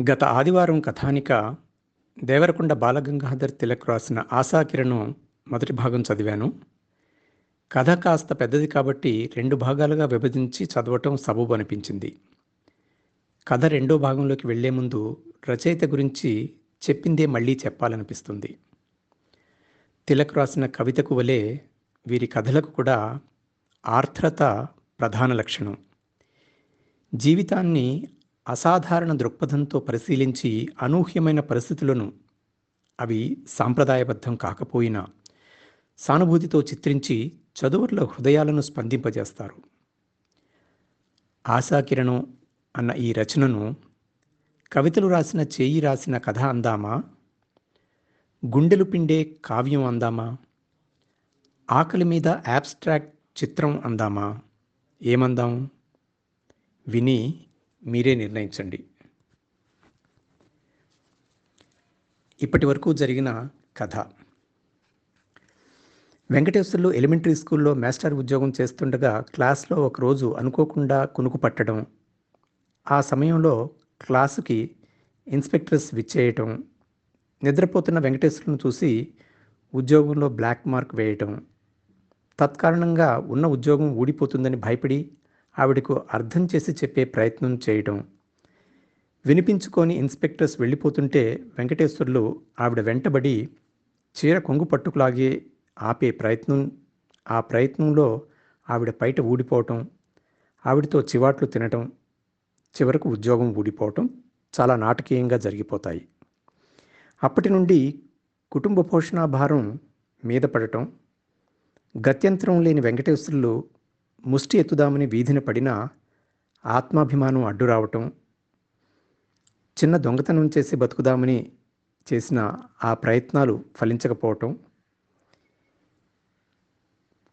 గత ఆదివారం కథానిక దేవరకొండ బాలగంగాధర్ తిలక్ రాసిన ఆశాకిరణం మొదటి భాగం చదివాను. కథ కాస్త పెద్దది కాబట్టి రెండు భాగాలుగా విభజించి చదవటం సబబు అనిపించింది. కథ రెండో భాగంలోకి వెళ్ళే ముందు రచయిత గురించి చెప్పిందే మళ్ళీ చెప్పాలనిపిస్తుంది. తిలక్ రాసిన కవితకు వలె వీరి కథలకు కూడా ఆర్ద్రత ప్రధాన లక్షణం. జీవితాన్ని అసాధారణ దృక్పథంతో పరిశీలించి అనూహ్యమైన పరిస్థితులను అవి సాంప్రదాయబద్ధం కాకపోయినా సానుభూతితో చిత్రించి చదువుల హృదయాలను స్పందింపజేస్తారు. ఆశాకిరణం అన్న ఈ రచనను కవితలు రాసిన చేయి రాసిన కథ అందామా? గుండెలు పిండే కావ్యం అందామా? ఆకలి మీద యాబ్స్ట్రాక్ట్ చిత్రం అందామా? ఏమందాం? విని మీరే నిర్ణయించండి. ఇప్పటి వరకు జరిగిన కథ. వెంకటేశ్వర్లు ఎలిమెంటరీ స్కూల్లో మాస్టర్ ఉద్యోగం చేస్తుండగా క్లాస్లో ఒకరోజు అనుకోకుండా కునుకు పట్టడం ఆ సమయంలో క్లాసుకి ఇన్స్పెక్టర్స్ విచ్చేయటం నిద్రపోతున్న వెంకటేశ్వరులను చూసి ఉద్యోగంలో బ్లాక్ మార్క్ వేయటం తత్కారణంగా ఉన్న ఉద్యోగం ఊడిపోతుందని భయపడి ఆవిడకు అర్థం చేసి చెప్పే ప్రయత్నం చేయటం. వినిపించుకొని ఇన్స్పెక్టర్స్ వెళ్ళిపోతుంటే వెంకటేశ్వర్లు ఆవిడ వెంటబడి చీర కొంగు పట్టుకులాగే ఆపే ప్రయత్నం ఆ ప్రయత్నంలో ఆవిడ బయట ఊడిపోవటం ఆవిడతో చివాట్లు తినటం చివరకు ఉద్యోగం ఊడిపోవటం చాలా నాటకీయంగా జరిగిపోతాయి. అప్పటి నుండి కుటుంబ పోషణాభారం మీద పడటం గత్యంతరం లేని వెంకటేశ్వరులు ముష్టి ఎత్తుదామని వీధిన పడిన ఆత్మాభిమానం అడ్డు రావటం చిన్న దొంగతనం చేసి బతుకుదామని చేసిన ఆ ప్రయత్నాలు ఫలించకపోవటం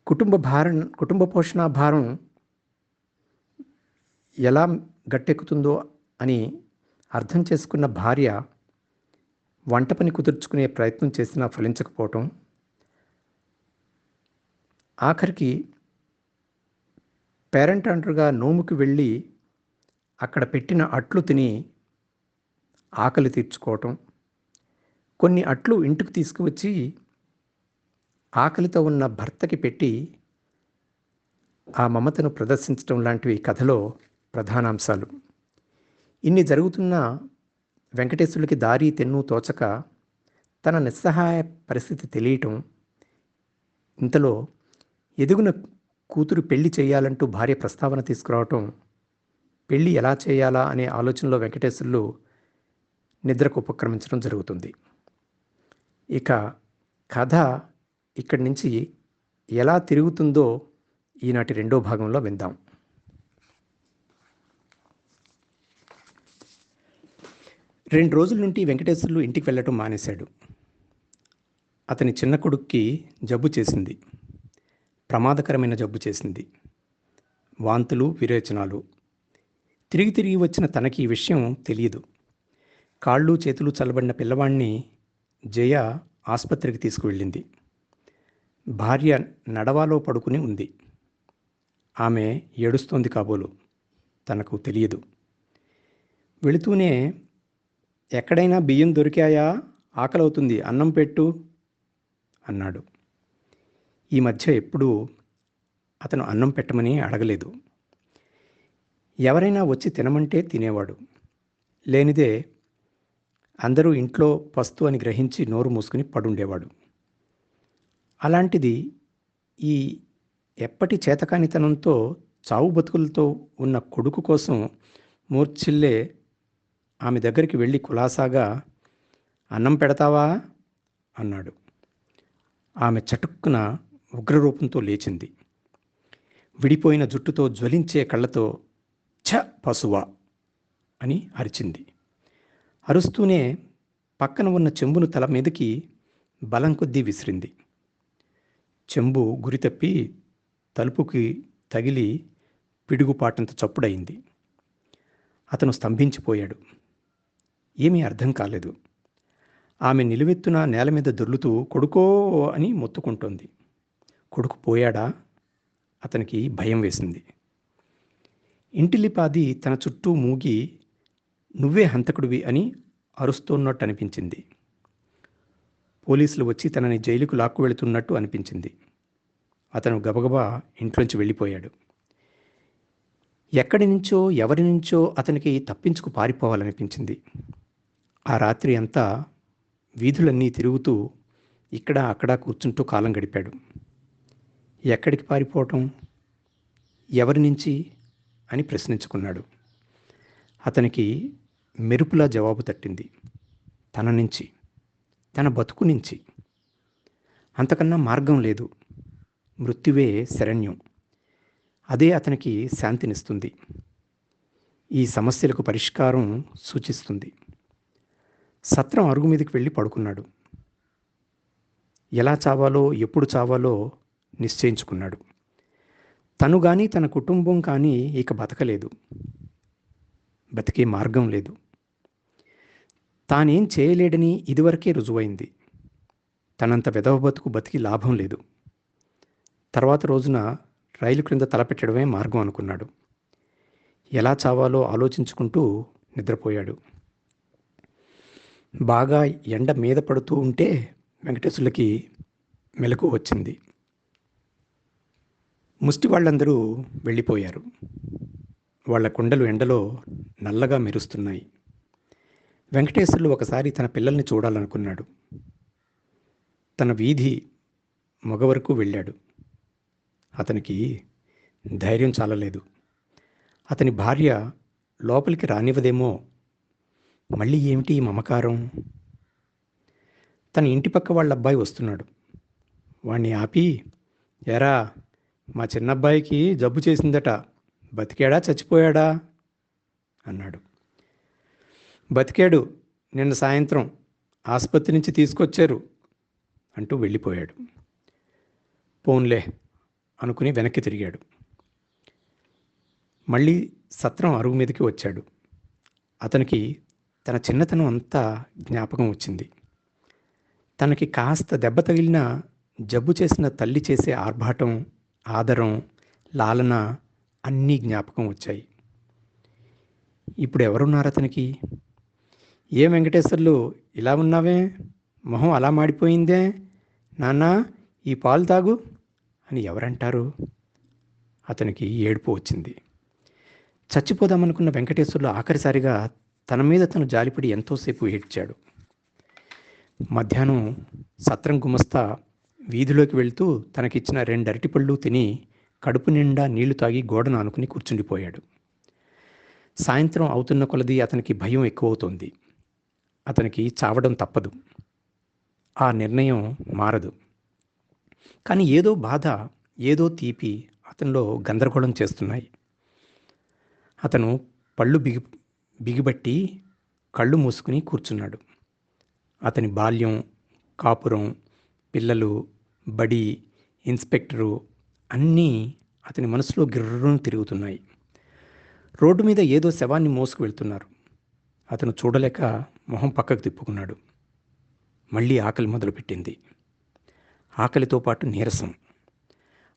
కుటుంబ భారం కుటుంబ పోషణ భారం ఎలా గట్టెక్కుతుందో అని అర్థం చేసుకున్న భార్య వంట పని కుదుర్చుకునే ప్రయత్నం చేసినా ఫలించకపోవటం ఆఖరికి పేరెంట్ అంటరుగా నోముకి వెళ్ళి అక్కడ పెట్టిన అట్లు తిని ఆకలి తీర్చుకోవటం. కొన్ని అట్లు ఇంటికి తీసుకువచ్చి ఆకలితో ఉన్న భర్తకి పెట్టి ఆ మమతను ప్రదర్శించడం లాంటివి కథలో ప్రధానాంశాలు. ఇన్ని జరుగుతున్న వెంకటేశ్వరులకి దారి తెన్ను తోచక తన నిస్సహాయ పరిస్థితి తెలియటం ఇంతలో ఎదుగున కూతురు పెళ్ళి చేయాలంటూ భార్య ప్రస్తావన తీసుకురావటం పెళ్ళి ఎలా చేయాలా అనే ఆలోచనలో వెంకటేశ్వర్లు నిద్రకు ఉపక్రమించడం జరుగుతుంది. ఇక కథ ఇక్కడి నుంచి ఎలా తిరుగుతుందో ఈనాటి రెండో భాగంలో విందాం. రెండు రోజుల నుండి వెంకటేశ్వర్లు ఇంటికి వెళ్ళటం మానేశాడు. అతని చిన్న కొడుక్కి జబ్బు చేసింది. ప్రమాదకరమైన జబ్బు చేసింది. వాంతులు విరేచనాలు. తిరిగి తిరిగి వచ్చిన తనకి ఈ విషయం తెలియదు. కాళ్ళు చేతులు చల్లబడిన పిల్లవాణ్ణి జయ ఆసుపత్రికి తీసుకువెళ్ళింది. భార్య నడవాలో పడుకుని ఉంది. ఆమె ఏడుస్తోంది కాబోలు. తనకు తెలియదు. వెళుతూనే ఎక్కడైనా బియ్యం దొరికాయా? ఆకలవుతుంది. అన్నం పెట్టు అన్నాడు. ఈ మధ్య ఎప్పుడూ అతను అన్నం పెట్టమని అడగలేదు. ఎవరైనా వచ్చి తినమంటే తినేవాడు. లేనిదే అందరూ ఇంట్లో పస్తు అని గ్రహించి నోరు మూసుకుని పడుండేవాడు. అలాంటిది ఈ ఎప్పటి చేతకానితనంతో చావు బతుకులతో ఉన్న కొడుకు కోసం మూర్ఛిల్లే ఆమె దగ్గరికి వెళ్ళి కులాసాగా అన్నం పెడతావా? అన్నాడు. ఆమె చటుక్కున ఉగ్రరూపంతో లేచింది. విడిపోయిన జుట్టుతో జ్వలించే కళ్ళతో ఛ పశువా అని అరిచింది. అరుస్తూనే పక్కన ఉన్న చెంబును తల మీదకి బలం కొద్దీ విసిరింది. చెంబు గురి తప్పి తలుపుకి తగిలి పిడుగుపాటంత చప్పుడయింది. అతను స్తంభించిపోయాడు. ఏమీ అర్థం కాలేదు. ఆమె నిలువెత్తున నేల మీద దొర్లుతూ కొడుకో అని మొత్తుకుంటోంది. కొడుకు పోయాడా? అతనికి భయం వేసింది. ఇంటిలిపాది తన చుట్టూ మూగి నువ్వే హంతకుడివి అని అరుస్తున్నట్టు అనిపించింది. పోలీసులు వచ్చి తనని జైలుకు లాక్కు వెళుతున్నట్టు అనిపించింది. అతను గబగబా ఇంట్లోంచి వెళ్ళిపోయాడు. ఎక్కడి నుంచో ఎవరి నుంచో అతనికి తప్పించుకు పారిపోవాలనిపించింది. ఆ రాత్రి అంతా వీధులన్నీ తిరుగుతూ ఇక్కడ అక్కడ కూర్చుంటూ కాలం గడిపాడు. ఎక్కడికి పారిపోవటం ఎవరి నుంచి అని ప్రశ్నించుకున్నాడు. అతనికి మెరుపులా జవాబు తట్టింది. తన నుంచి తన బతుకు నుంచి. అంతకన్నా మార్గం లేదు. మృత్యువే శరణ్యం. అదే అతనికి శాంతినిస్తుంది. ఈ సమస్యలకు పరిష్కారం సూచిస్తుంది. సత్రం అరుగు మీదకి వెళ్ళి పడుకున్నాడు. ఎలా చావాలో ఎప్పుడు చావాలో నిశ్చయించుకున్నాడు. తను కానీ తన కుటుంబం కానీ ఇక బతకలేదు. బతికే మార్గం లేదు. తానేం చేయలేడని ఇదివరకే రుజువైంది. తనంత వెధవ బతుకు బతికి లాభం లేదు. తర్వాత రోజున రైలు క్రింద తలపెట్టడమే మార్గం అనుకున్నాడు. ఎలా చావాలో ఆలోచించుకుంటూ నిద్రపోయాడు. బాగా ఎండ మీద పడుతూ ఉంటే వెంకటేశులకి మెలకు వచ్చింది. ముష్టి వాళ్ళందరూ వెళ్ళిపోయారు. వాళ్ళ కుండలు ఎండలో నల్లగా మెరుస్తున్నాయి. వెంకటేశ్వర్లు ఒకసారి తన పిల్లల్ని చూడాలనుకున్నాడు. తన వీధి మగ వరకు వెళ్ళాడు. అతనికి ధైర్యం చాలలేదు. అతని భార్య లోపలికి రానివ్వదేమో మళ్ళీ ఏమిటి ఈ మమకారం? తన ఇంటి పక్క వాళ్ళ అబ్బాయి వస్తున్నాడు. వాణ్ణి ఆపి ఎరా మా చిన్నబ్బాయికి జబ్బు చేసిందట. బతికాడా? చచ్చిపోయాడా? అన్నాడు. బతికాడు. నిన్న సాయంత్రం ఆసుపత్రి నుంచి తీసుకొచ్చారు అంటూ వెళ్ళిపోయాడు. పోన్లే అనుకుని వెనక్కి తిరిగాడు. మళ్ళీ సత్రం అరుగు మీదకి వచ్చాడు. అతనికి తన చిన్నతనం అంతా జ్ఞాపకం వచ్చింది. తనకి కాస్త దెబ్బ తగిలిన జబ్బు చేసిన తల్లి చేసే ఆర్భాటం ఆదరం లాలన అన్నీ జ్ఞాపకం వచ్చాయి. ఇప్పుడు ఎవరున్నారు అతనికి? ఏ వెంకటేశ్వర్లు ఇలా ఉన్నావే? మొహం అలా మాడిపోయిందే? నాన్నా ఈ పాలు తాగు అని ఎవరంటారు? అతనికి ఏడుపు వచ్చింది. చచ్చిపోదామనుకున్న వెంకటేశ్వర్లు ఆఖరిసారిగా తన మీద తను జాలిపడి ఎంతోసేపు ఏడ్చాడు. మధ్యాహ్నం సత్రం గుమస్తా వీధిలోకి వెళ్తూ తనకిచ్చిన రెండు అరటిపళ్ళు తిని కడుపు నిండా నీళ్ళు తాగి గోడను ఆనుకుని కూర్చుండిపోయాడు. సాయంత్రం అవుతున్న కొలది అతనికి భయం ఎక్కువవుతోంది. అతనికి చావడం తప్పదు. ఆ నిర్ణయం మారదు. కానీ ఏదో బాధ ఏదో తీపి అతనిలో గందరగోళం చేస్తున్నాయి. అతను పళ్ళు బిగి బిగిబట్టి కళ్ళు మూసుకుని కూర్చున్నాడు. అతని బాల్యం కాపురం పిల్లలు బడి ఇన్స్పెక్టరు అన్నీ అతని మనసులో గిర్రును తిరుగుతున్నాయి. రోడ్డు మీద ఏదో శవాన్ని మోసుకు వెళ్తున్నారు అతను చూడలేక మొహం పక్కకు తిప్పుకున్నాడు. మళ్ళీ ఆకలి మొదలుపెట్టింది. ఆకలితో పాటు నీరసం.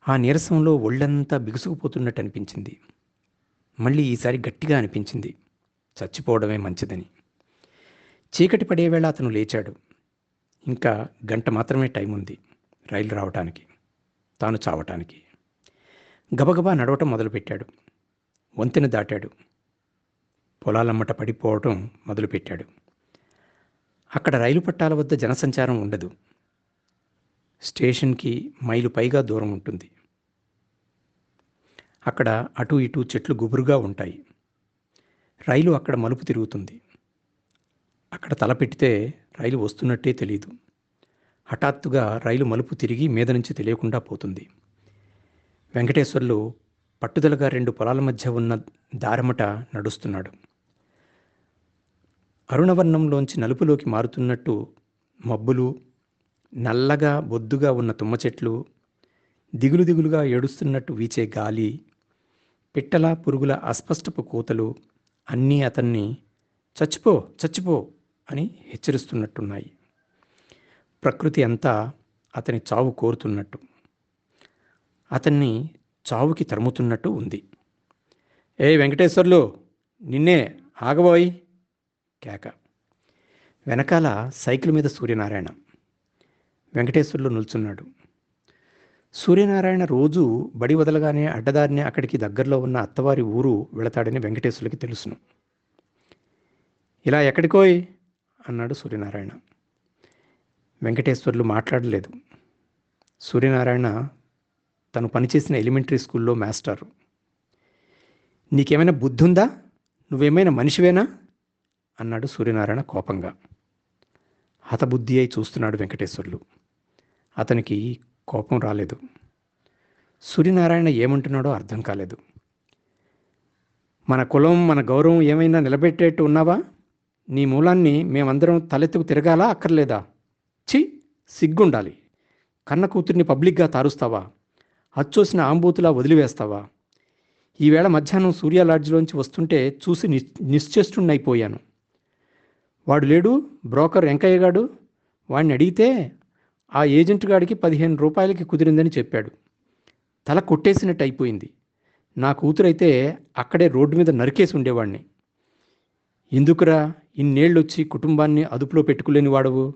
ఆ నీరసంలో ఒళ్ళంతా బిగుసుకుపోతున్నట్టు అనిపించింది. మళ్ళీ ఈసారి గట్టిగా అనిపించింది. చచ్చిపోవడమే మంచిదని. చీకటి పడేవేళ అతను లేచాడు. ఇంకా గంట మాత్రమే టైం ఉంది రైలు రావటానికి తాను చావటానికి. గబగబా నడవటం మొదలుపెట్టాడు. వంతెన దాటాడు. పొలాలమ్మట పడిపోవటం మొదలుపెట్టాడు. అక్కడ రైలు పట్టాల వద్ద జనసంచారం ఉండదు. స్టేషన్కి మైలు పైగా దూరం ఉంటుంది. అక్కడ అటు ఇటు చెట్లు గుబురుగా ఉంటాయి. రైలు అక్కడ మలుపు తిరుగుతుంది. అక్కడ తలపెట్టితే రైలు వస్తున్నట్టే తెలియదు హఠాత్తుగా రైలు మలుపు తిరిగి మీద నుంచి తెలియకుండా పోతుంది. వెంకటేశ్వర్లు పట్టుదలగా రెండు పొలాల మధ్య ఉన్న దారమట నడుస్తున్నాడు. అరుణవర్ణంలోంచి నలుపులోకి మారుతున్నట్టు మబ్బులు నల్లగా బొద్దుగా ఉన్న తుమ్మ చెట్లు దిగులు దిగులుగా ఏడుస్తున్నట్టు వీచే గాలి పిట్టల పురుగుల అస్పష్టపు కూతలు అన్నీ అతన్ని చచ్చిపో చచ్చిపో అని హెచ్చరిస్తున్నట్టున్నాయి. ప్రకృతి అంతా అతని చావు కోరుతున్నట్టు. అతన్ని చావుకి తరుముతున్నట్టు ఉంది. ఏ వెంకటేశ్వర్లు నిన్నే ఆగబోయ్! కేక. వెనకాల సైకిల్ మీద సూర్యనారాయణ. వెంకటేశ్వర్లు నిల్చున్నాడు. సూర్యనారాయణ రోజు బడి వదలగానే అడ్డదారిని అక్కడికి దగ్గరలో ఉన్న అత్తవారి ఊరు వెళతాడని వెంకటేశ్వర్లకి తెలుసును. ఇలా ఎక్కడికోయ్? అన్నాడు సూర్యనారాయణ. వెంకటేశ్వర్లు మాట్లాడలేదు. సూర్యనారాయణ తను పనిచేసిన ఎలిమెంటరీ స్కూల్లో మాస్టారు. నీకేమైనా బుద్ధి ఉందా నువ్వేమైనా మనిషివేనా? అన్నాడు సూర్యనారాయణ కోపంగా. హతబుద్ధి అయి చూస్తున్నాడు వెంకటేశ్వర్లు. అతనికి కోపం రాలేదు. సూర్యనారాయణ ఏమంటున్నాడో అర్థం కాలేదు. మన కులం మన గౌరవం ఏమైనా నిలబెట్టేట్టు ఉన్నావా? నీ మూలాన్ని మేమందరం తలెత్తుకు తిరగాలా? అక్కర్లేదా? చి సిగ్గుండాలి. కన్న కూతుర్ని పబ్లిక్గా తారుస్తావా? అచ్చోసిన ఆంబూతులా వదిలివేస్తావా? ఈవేళ మధ్యాహ్నం సూర్య లాడ్జ్లోంచి వస్తుంటే చూసి నిశ్చేష్టున్నైపోయాను వాడు లేడు బ్రోకర్ వెంకయ్య గాడు. వాడిని అడిగితే ఆ ఏజెంట్ గాడికి పదిహేను రూపాయలకి కుదిరిందని చెప్పాడు. తల కొట్టేసినట్టు అయిపోయింది నా కూతురైతే అక్కడే రోడ్డు మీద నరికేసి ఉండేవాడిని ఎందుకురా? ఇన్నేళ్ళొచ్చి కుటుంబాన్ని అదుపులో పెట్టుకోలేని వాడవు.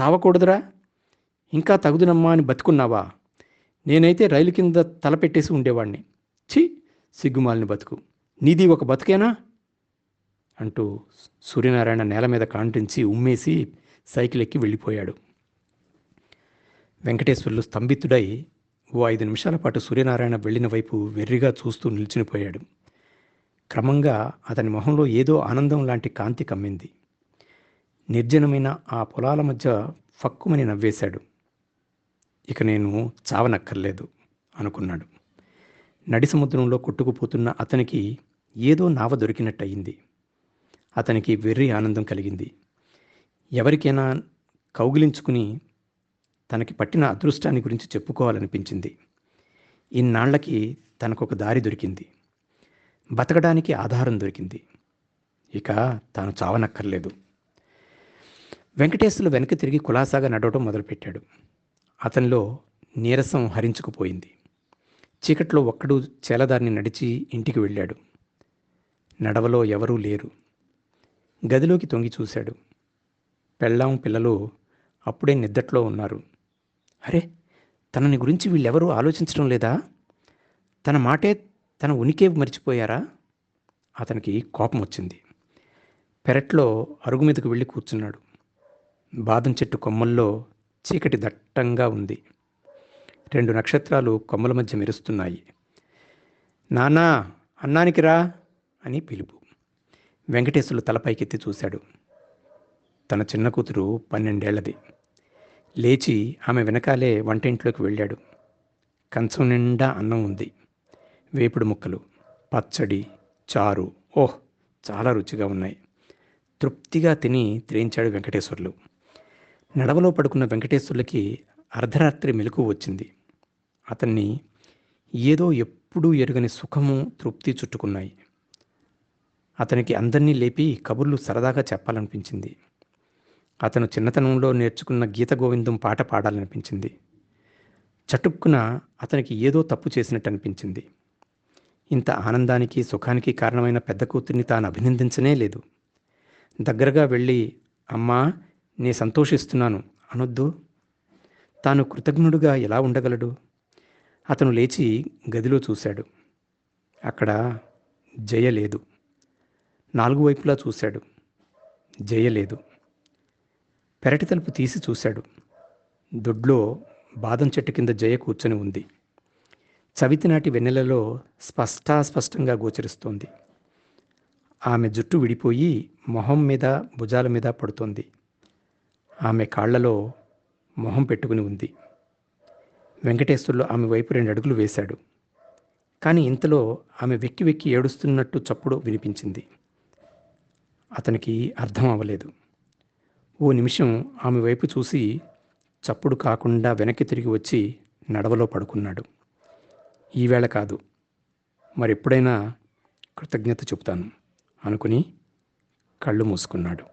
చావకూడదురా. ఇంకా తగుదునమ్మా అని బతుకున్నావా? నేనైతే రైలు కింద తలపెట్టేసి ఉండేవాణ్ణి. ఛీ సిగ్గుమాలిని బతుకు. నీది ఒక బతుకేనా? అంటూ సూర్యనారాయణ నేల మీద కాంటించి ఉమ్మేసి సైకిల్ ఎక్కి వెళ్ళిపోయాడు. వెంకటేశ్వర్లు స్తంభితుడై ఓ ఐదు నిమిషాల పాటు సూర్యనారాయణ వెళ్ళిన వైపు వెర్రిగా చూస్తూ నిలిచినిపోయాడు క్రమంగా అతని మొహంలో ఏదో ఆనందం లాంటి కాంతి కమ్మింది. నిర్జనమైన ఆ పొలాల మధ్య ఫక్కుమని నవ్వేశాడు. ఇక నేను చావనక్కర్లేదు అనుకున్నాడు. నడి సముద్రంలో కొట్టుకుపోతున్న అతనికి ఏదో నావ దొరికినట్టయింది. అతనికి వెర్రి ఆనందం కలిగింది. ఎవరికైనా కౌగిలించుకుని తనకి పట్టిన అదృష్టాన్ని గురించి చెప్పుకోవాలనిపించింది. ఇన్నాళ్ళకి తనకొక దారి దొరికింది. బతకడానికి ఆధారం దొరికింది. ఇక తాను చావనక్కర్లేదు. వెంకటేశ్వరులు వెనక్కి తిరిగి కులాసాగా నడవటం మొదలుపెట్టాడు. అతనిలో నీరసం హరించుకుపోయింది. చీకట్లో ఒక్కడు చేలదారిని నడిచి ఇంటికి వెళ్ళాడు. నడవలో ఎవరూ లేరు. గదిలోకి తొంగి చూశాడు. పెళ్ళాం పిల్లలు అప్పుడే నిద్దట్లో ఉన్నారు. అరే తనని గురించి వీళ్ళెవరూ ఆలోచించడం లేదా? తన మాటే తన ఉనికే మర్చిపోయారా? అతనికి కోపం వచ్చింది. పెరట్లో అరుగు మీదకు వెళ్ళి కూర్చున్నాడు. బాదం చెట్టు కొమ్మల్లో చీకటి దట్టంగా ఉంది. రెండు నక్షత్రాలు కొమ్మల మధ్య మెరుస్తున్నాయి. నానా అన్నానికి రా అని పిలుపు. వెంకటేశ్వర్లు తలపైకెత్తి చూశాడు. తన చిన్న కూతురు పన్నెండేళ్ళది. లేచి ఆమె వెనకాలే వంటింట్లోకి వెళ్ళాడు. కంచం నిండా అన్నం ఉంది. వేపుడు ముక్కలు పచ్చడి చారు. ఓహ్ చాలా రుచిగా ఉన్నాయి. తృప్తిగా తిని త్రేయించాడు వెంకటేశ్వర్లు. నడవలో పడుకున్న వెంకటేశ్వర్లకి అర్ధరాత్రి మెలకు వచ్చింది. అతన్ని ఏదో ఎప్పుడూ ఎరుగని సుఖము తృప్తి చుట్టుకున్నాయి. అతనికి అందరినీ లేపి కబుర్లు సరదాగా చెప్పాలనిపించింది. అతను చిన్నతనంలో నేర్చుకున్న గీత గోవిందం పాట పాడాలనిపించింది. చటుక్కున అతనికి ఏదో తప్పు చేసినట్టు అనిపించింది ఇంత ఆనందానికి సుఖానికి కారణమైన పెద్ద కూతుర్ని తాను అభినందించనే లేదు. దగ్గరగా వెళ్ళి అమ్మా నే సంతోషిస్తున్నాను. అనొద్దు. తాను కృతజ్ఞుడుగా ఎలా ఉండగలడు? అతను లేచి గదిలో చూశాడు. అక్కడ జయ లేదు. నాలుగు వైపులా చూశాడు. జయ లేదు. పెరటి తలుపు తీసి చూశాడు. దొడ్లో బాదం చెట్టు కింద జయ కూర్చొని ఉంది. చవితినాటి వెన్నెలలో స్పష్టాస్పష్టంగా గోచరిస్తోంది. ఆమె జుట్టు విడిపోయి మొహం మీద భుజాల మీద పడుతోంది. ఆమె కాళ్ళలో మొహం పెట్టుకుని ఉంది. వెంకటేశ్వర్లు ఆమె వైపు రెండు అడుగులు వేశాడు. కానీ ఇంతలో ఆమె వెక్కి వెక్కి ఏడుస్తున్నట్టు చప్పుడు వినిపించింది. అతనికి అర్థం అవ్వలేదు. ఓ నిమిషం ఆమె వైపు చూసి చప్పుడు కాకుండా వెనక్కి తిరిగి వచ్చి నడవలో పడుకున్నాడు. ఈవేళ కాదు. మరెప్పుడైనా కృతజ్ఞత చెబుతాను. అనుకుని కళ్ళు మూసుకున్నాడు.